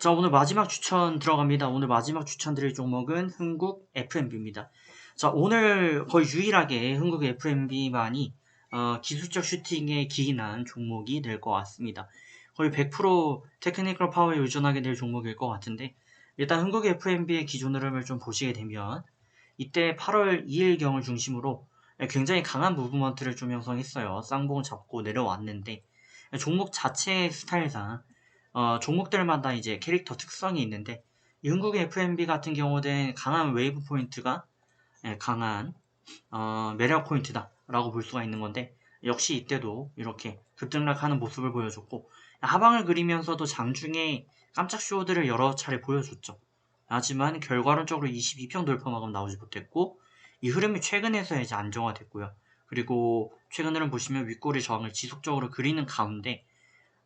자, 오늘 마지막 추천 들어갑니다. 오늘 마지막 추천드릴 종목은 흥국 FMB입니다. 자, 오늘 거의 유일하게 흥국 FMB만이 어, 기술적 슈팅에 기인한 종목이 될 것 같습니다. 거의 100% 테크니컬 파워에 의존하게 될 종목일 것 같은데 일단 흥국 FMB의 기존 흐름을 좀 보시게 되면 이때 8월 2일경을 중심으로 굉장히 강한 무브먼트를 좀 형성했어요. 쌍봉 잡고 내려왔는데 종목 자체의 스타일상 어, 종목들마다 이제 캐릭터 특성이 있는데 영국의 FMB 같은 경우는 강한 웨이브 포인트가 예, 강한 어, 매력 포인트다 라고 볼 수가 있는 건데 역시 이때도 이렇게 급등락하는 모습을 보여줬고 하방을 그리면서도 장중에 깜짝 쇼들을 여러 차례 보여줬죠. 하지만 결과론적으로 22평 돌파만큼 나오지 못했고 이 흐름이 최근에서 이제 안정화됐고요. 그리고 최근에는 보시면 윗꼬리 저항을 지속적으로 그리는 가운데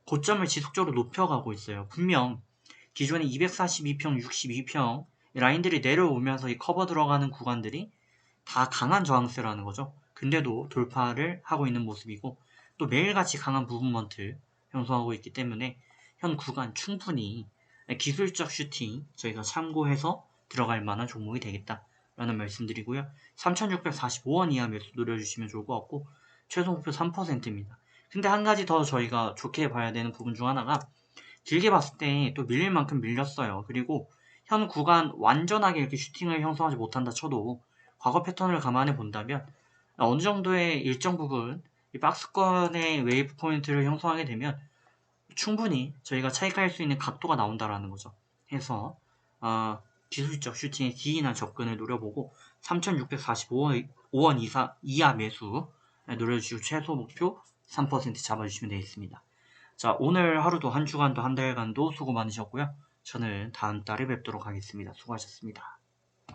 고점을 지속적으로 높여가고 있어요. 분명 기존에 242평, 62평 라인들이 내려오면서 이 커버 들어가는 구간들이 다 강한 저항세라는 거죠. 근데도 돌파를 하고 있는 모습이고 또 매일같이 강한 무브먼트 형성하고 있기 때문에 현 구간 충분히 기술적 슈팅 저희가 참고해서 들어갈 만한 종목이 되겠다라는 말씀드리고요. 3645원 이하 매수 노려주시면 좋을 것 같고 최소 목표 3%입니다. 근데 한 가지 더 저희가 좋게 봐야 되는 부분 중 하나가 길게 봤을 때 또 밀릴 만큼 밀렸어요. 그리고 현 구간 완전하게 이렇게 슈팅을 형성하지 못한다 쳐도 과거 패턴을 감안해 본다면 어느 정도의 일정 부분 이 박스권의 웨이브 포인트를 형성하게 되면 충분히 저희가 차익할 수 있는 각도가 나온다라는 거죠. 해서 어, 기술적 슈팅에 기인한 접근을 노려보고 3,645원 이사, 이하 매수 노려주시고 최소 목표 3% 잡아주시면 되겠습니다. 자, 오늘 하루도 한 주간도 한 달간도 수고 많으셨고요. 저는 다음 달에 뵙도록 하겠습니다. 수고하셨습니다.